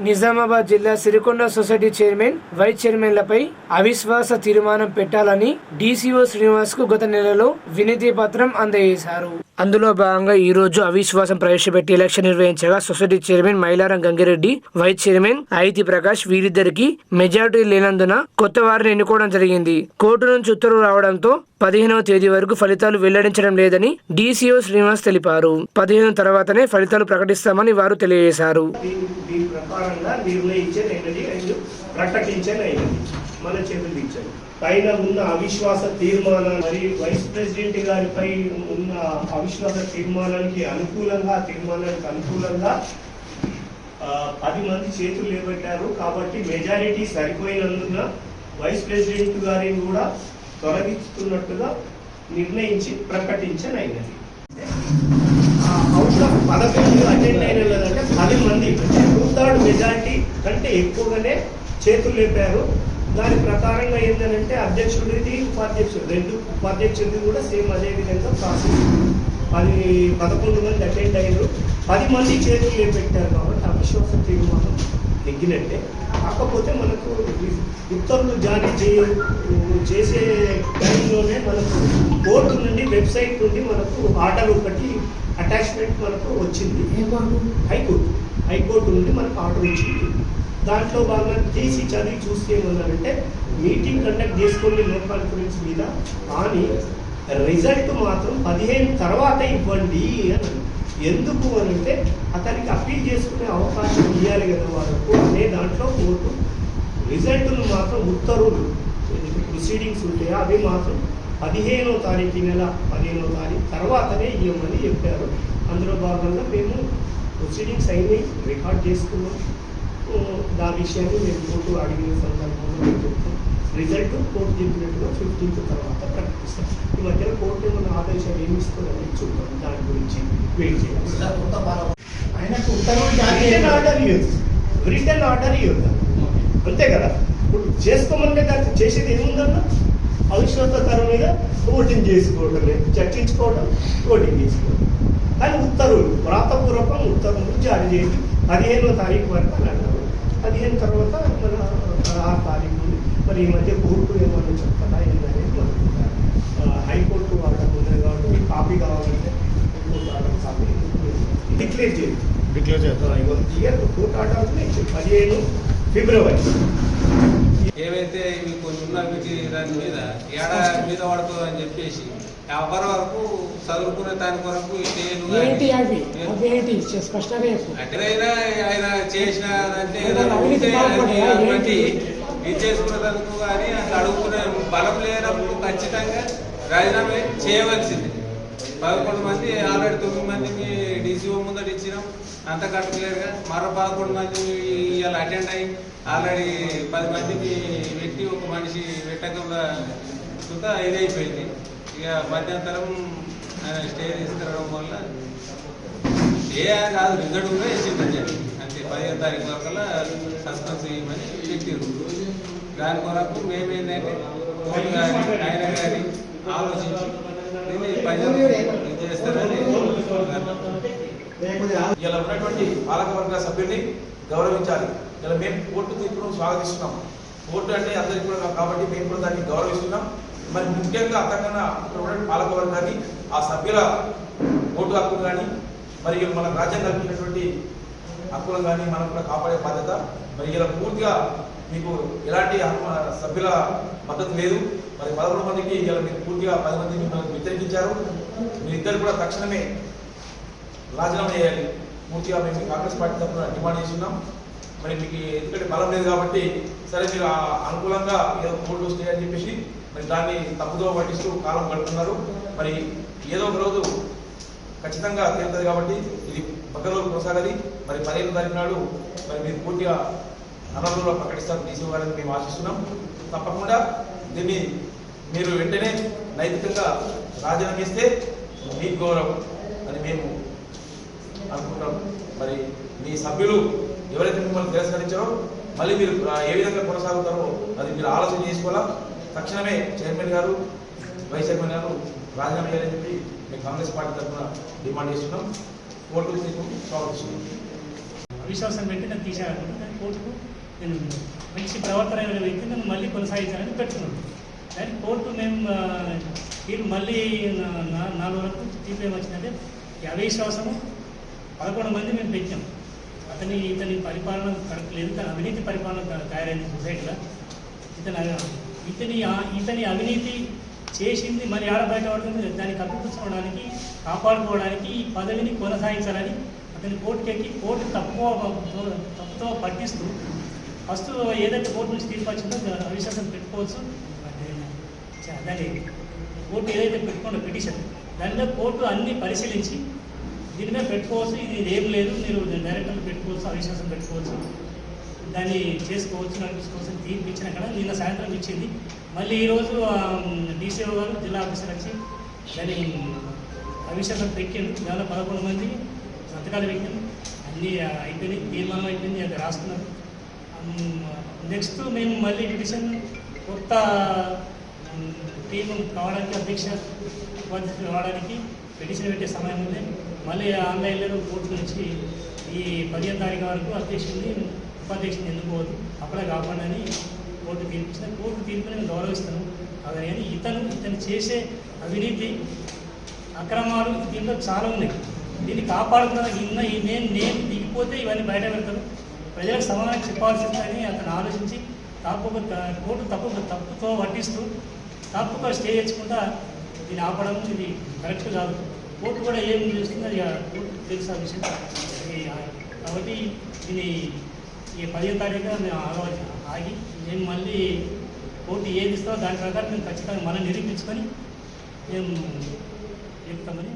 నిజామాబాద్ జిల్లా Sirikonda society chairman vice చైర్మన్లపై అవిశ్వాస తీర్మానం పెట్టాలని డీసీఓ శ్రీనివాస్కు గత నెలలో వినతి పత్రం అందజేశారు. అందులో భాగంగా ఈ రోజు అవిశ్వాసం ప్రవేశపెట్టి ఎలక్షన్ నిర్వహించగా society chairman Mailaram Gangireddy vice chairman Aithi Prakash వీరిద్దరికి majority లేనందున కొత్త వారిని ఎన్నుకోవడం జరిగింది. కోర్టు నుంచి ఉత్తర్వు రావడంతో పదిహేనవ తేదీ వరకు ఫలితాలు వెల్లడించడం లేదని డీసీఓ శ్రీనివాస్ తెలిపారు. పదిహేను తర్వాతనే ఫలితాలు ప్రకటిస్తామని వారు తెలియజేశారు. ప్రకారంగా మన చేతులు ఇచ్చారు పైన ఉన్న అవిశ్వాస తీర్మానం మరియు వైస్ ప్రెసిడెంట్ గారిపై ఉన్న అవిశ్వాస తీర్మానానికి అనుకూలంగా తీర్మానానికి అనుకూలంగా పది మంది చేతులు లేబెట్టారు కాబట్టి మెజారిటీ సరిపోయినందున వైస్ ప్రెసిడెంట్ గారిని కూడా తొలగిస్తున్నట్టుగా నిర్ణయించి ప్రకటించనైనది. అవుట్ ఆఫ్ పదకొండు అటెండ్ అయిన పది మంది. టూ థర్డ్ మెజారిటీ కంటే ఎక్కువగానే చేతులు లేపారు. దాని ప్రకారంగా ఏంటంటే అధ్యక్షుడిది ఉపాధ్యక్షుడు. రెండు ఉపాధ్యక్షుడిది కూడా సేమ్ అదే విధంగా ప్రాసెస్. పది పదకొండు మంది అటెండ్ అయ్యారు పది మంది చేతులు లేపెట్టారు కాబట్టి అవిశ్వాస తీర్మానం నెగ్గినట్టే. కాకపోతే మనకు ఉత్తర్వులు జారీ చేయ చేసే టైంలోనే మనకు కోర్టు నుండి వెబ్సైట్ నుండి మనకు ఆర్డర్ ఒకటి అటాచ్మెంట్ మనకు వచ్చింది. హైకోర్టు. హైకోర్టు నుండి మనకు ఆర్డర్ వచ్చింది. దాంట్లో భాగంగా తీసి చదివి చూస్తే ఏమన్నారంటే మీటింగ్ కండక్ట్ చేసుకోండి నో కాన్ఫరెన్స్ మీద కానీ రిజల్ట్ మాత్రం పదిహేను తర్వాత ఇవ్వండి అని ఎందుకు? అని అంటే అతనికి అప్పీల్ చేసుకునే అవకాశం ఇవ్వాలి కదా వాళ్ళకు అనే దాంట్లో కోర్టు రిజల్ట్ను మాత్రం ఉత్తర్వులు. ప్రొసీడింగ్స్ ఉంటాయో అవి మాత్రం పదిహేనో తారీఖు నెల పదిహేనో తారీఖు తర్వాతనే ఇవ్వమని చెప్పారు. అందులో భాగంగా మేము ప్రొసీడింగ్స్ అయినాయి రికార్డ్ చేసుకున్నాం. దాని విషయాన్ని మేము కోర్టు అడిగిన సందర్భంలో మేము చెప్తాం రిజల్ట్ కోర్టు చెప్పినట్టుగా ఫిఫ్టీన్త్ తర్వాత ప్రకటిస్తాం. ఈ మధ్యన కోర్టు ఏమైనా ఆదేశాలు ఏమి ఇస్తుందని చూద్దాం. దాని గురించి వెయిట్ చేయాలి. ఆయనకు రిటర్న్ చేయాలి. ఆర్డర్ ఇవ్వద్దు రిటర్న్ ఆర్డర్ ఇవ్వద్దు అంతే కదా? ఇప్పుడు చేసుకోమంటే దానికి చేసేది ఏముందన్న? అవిశ్వాసకర మీద ఓటింగ్ చేసుకోవటమే చర్చించుకోవడం ఓటింగ్ చేసుకోవడం కానీ ఉత్తర్వులు వ్రాతపూర్వకం ఉత్తర్వులు జారీ చేసి పదిహేనో తారీఖు వరకు అని అన్నారు పదిహేను తర్వాత మన ఆరు తారీఖు నుండి మరి ఈ మధ్య కోర్టు ఏమన్నా చెప్తారా ఏంటనేది మనకు హైకోర్టు ఆర్డర్ ఉన్నది కాబట్టి మీకు కాపీ కావాలంటే కోర్టు ఆర్డర్ కాపీ డిక్లేర్ చేయండి. డిక్లేర్ చేస్తారు ఇయర్ కోర్టు ఆర్డర్ పదిహేను ఫిబ్రవరి. ఏవైతే ఇవి కొన్ని ఉన్నాయి మీకు దాని మీద ఏడా మీద పడుతుంది అని చెప్పేసి ఎవరి వరకు చదువుకునే దాని కొరకు ఏంటి కానీ స్పష్టంగా ఆయన చేసిన అంటే? అది ఇది చేసుకునేందుకు కానీ అట్లా అడుగుకునే బలం లేనప్పుడు ఖచ్చితంగా రాజీనామా చేయవలసింది. పదకొండు మంది ఆల్రెడీ తొమ్మిది మందికి డీసీఓ ముందట ఇచ్చినాం. అంత కట్టలేరుగా మరో పదకొండు మంది ఇవాళ అటెండ్ అయ్యి ఆల్రెడీ పది మందికి పెట్టి ఒక మనిషి పెట్టకుండా ఇదైపోయింది ఇక మధ్యంతరం ఆయన స్టే తీసుకురావడం వల్ల స్టే కాదు రిజల్ట్ కూడా ఇచ్చిందని చెప్పి అంటే పదిహేను తారీఖు వరకల్లా సస్పెన్స్ చేయమని చెప్పారు దాని కొరకు మేమేంటంటే కోర్టు కానీ ఆయన కానీ ఆలోచించి చేస్తారని ఇలా ఉన్నటువంటి పాలకవర్గ సభ్యుల్ని గౌరవించాలి. ఇలా మేము కోర్టు తీర్పును స్వాగతిస్తున్నాం. కోర్టు అంటే అందరికీ కూడా కాబట్టి మేము కూడా దాన్ని గౌరవిస్తున్నాం. మరి ముఖ్యంగా అంతకన్నా ఇక్కడ కానీ ఆ సభ్యుల ఓటు హక్కు కానీ మరియు మన రాజ్యాంగం కల్పించినటువంటి హక్కులను కానీ మనం కూడా కాపాడే బాధ్యత. మరి ఇలా పూర్తిగా మీకు ఎలాంటి సభ్యుల మద్దతు లేదు. మరి పదకొండు మందికి ఇలా మీరు పూర్తిగా పది మంది మిమ్మల్ని వ్యతిరేకించారు. మీరిద్దరు కూడా తక్షణమే రాజీనామా చేయాలి. పూర్తిగా మేము కాంగ్రెస్ పార్టీ తరఫున డిమాండ్ చేస్తున్నాం. మరి మీకు ఎందుకంటే బలం లేదు కాబట్టి సరే మీరు ఆ అనుకూలంగా ఏదో కోర్టు వస్తాయి అని చెప్పేసి మరి దాన్ని తప్పుదో పట్టిస్తూ కాలం గడుపుతున్నారు. మరి ఏదో ఒక రోజు ఖచ్చితంగా తేలుతుంది కాబట్టి ఇది పక్క రోజు కొనసాగది మరి పదిహేను తారీఖు నాడు మరి మీరు పూర్తిగా అనర్హులుగా ప్రకటిస్తారు డీసీ గారిని మేము ఆశిస్తున్నాం. తప్పకుండా దీన్ని మీరు వెంటనే నైతికంగా రాజీనామా ఇస్తే మీకు గౌరవం అని మేము అనుకుంటాం మరి మీ సభ్యులు ఎవరైతే మిమ్మల్ని తిరస్కరించారో మళ్ళీ మీరు ఏ విధంగా కొనసాగుతారో అది మీరు ఆలోచన చేసుకోవాలా? తక్షణమే చైర్మన్ గారు వైస్ చైర్మన్ గారు రాజీనామా చేయాలని చెప్పి మేము కాంగ్రెస్ పార్టీ తరఫున డిమాండ్ చేస్తున్నాం. కోర్టు తీర్పు స్వాగతిస్తున్నాం అవిశ్వాసం పెట్టి నన్ను తీసేయాలనుకుంటే దాని కోర్టుకు నేను మంచి ప్రవర్తన వ్యక్తి నన్ను మళ్ళీ కొనసాగించాలని పెట్టుకున్నాను. దానికి కోర్టు మేము ఆ, మళ్ళీ నాలుగు వరకు తీర్పు ఏమొచ్చిందంటే ఈ అవిశ్వాసము పదకొండు మంది మేము పెంచాం. అతని ఇతని పరిపాలన కరెక్ట్ లేదు. అవినీతి పరిపాలన తయారైంది సొసైటీలో. ఇతను ఇతని ఇతని అవినీతి చేసింది మరి ఆడ బయట పడుతుంది. దాన్ని కప్పిపుచ్చుకోవడానికి కాపాడుకోవడానికి ఈ పదవిని కొనసాగించాలని అతని కోర్టుకెక్కి కోర్టు తక్కువ తప్పుతో పట్టిస్తూ ఫస్ట్ ఏదైతే కోర్టు నుంచి తీర్పు వచ్చిందో దాని అవిశ్వాసం పెట్టుకోవచ్చు. చ- దాన్ని కోర్టు ఏదైతే పెట్టుకున్న పిటిషన్ దానిలో కోర్టు అన్ని పరిశీలించి దీని మీద పెట్టుకోవచ్చు. ఇది ఏం లేదు. మీరు డైరెక్టర్ పెట్టుకోవచ్చు అవిశ్వాసం పెట్టుకోవచ్చు. దాన్ని చేసుకోవచ్చు నడిపించుకోవచ్చు అని తీర్పు ఇచ్చిన కదా నిన్న సాయంత్రం ఇచ్చింది. మళ్ళీ ఈరోజు డీసీఓ గారు జిల్లా ఆఫీసర్ వచ్చి దాన్ని అవిశ్వాసం పెట్టిండు దానిలో పదకొండు మంది సంతకాలు పెట్టింది అన్నీ అయిపోయినాయి. తీర్మానం అయిపోయింది అది రాస్తున్నారు. నెక్స్ట్ మేము మళ్ళీ డివిజన్ కొత్త టీం కావడానికి అధ్యక్ష ఉపాధ్యక్షులు కావడానికి పిటిషన్ పెట్టే సమయం ఉంది. మళ్ళీ ఆన్లైన్లో కోర్టు నుంచి ఈ పదిహేను తారీఖు వరకు అధ్యక్షుడిని ఉపాధ్యక్షుని ఎందుకోవద్దు అప్పుడే కాకుండా కోర్టు తీర్పిస్తే కోర్టు తీర్పుని నేను గౌరవిస్తాను. అదే కానీ ఇతను ఇతను చేసే అవినీతి అక్రమాలు దీంట్లో చాలా ఉన్నాయి. దీన్ని కాపాడుతున్న ఇన్న ఈ నేను నేను దిగిపోతే ఇవన్నీ బయట పెడతాను ప్రజలకు సమాధానం చెప్పాల్సిందని అతను ఆలోచించి తప్పక కోర్టు తప్పు తప్పుతో పట్టిస్తూ తప్పుగా స్టే తెచ్చుకుంటా దీన్ని ఆపడం ఇది కరెక్ట్ కాదు. కోర్టు కూడా ఏం చేస్తుంది అది కోర్టు తెలుసు ఆ విషయం. కాబట్టి దీన్ని ఈ పదిహేను తారీఖున మేము ఆగవచ్చు ఆగి మేము మళ్ళీ కోర్టు ఏది ఇస్తామో దాని ప్రకారం మేము ఖచ్చితంగా మనం నిరూపించుకొని మేము చెప్తామని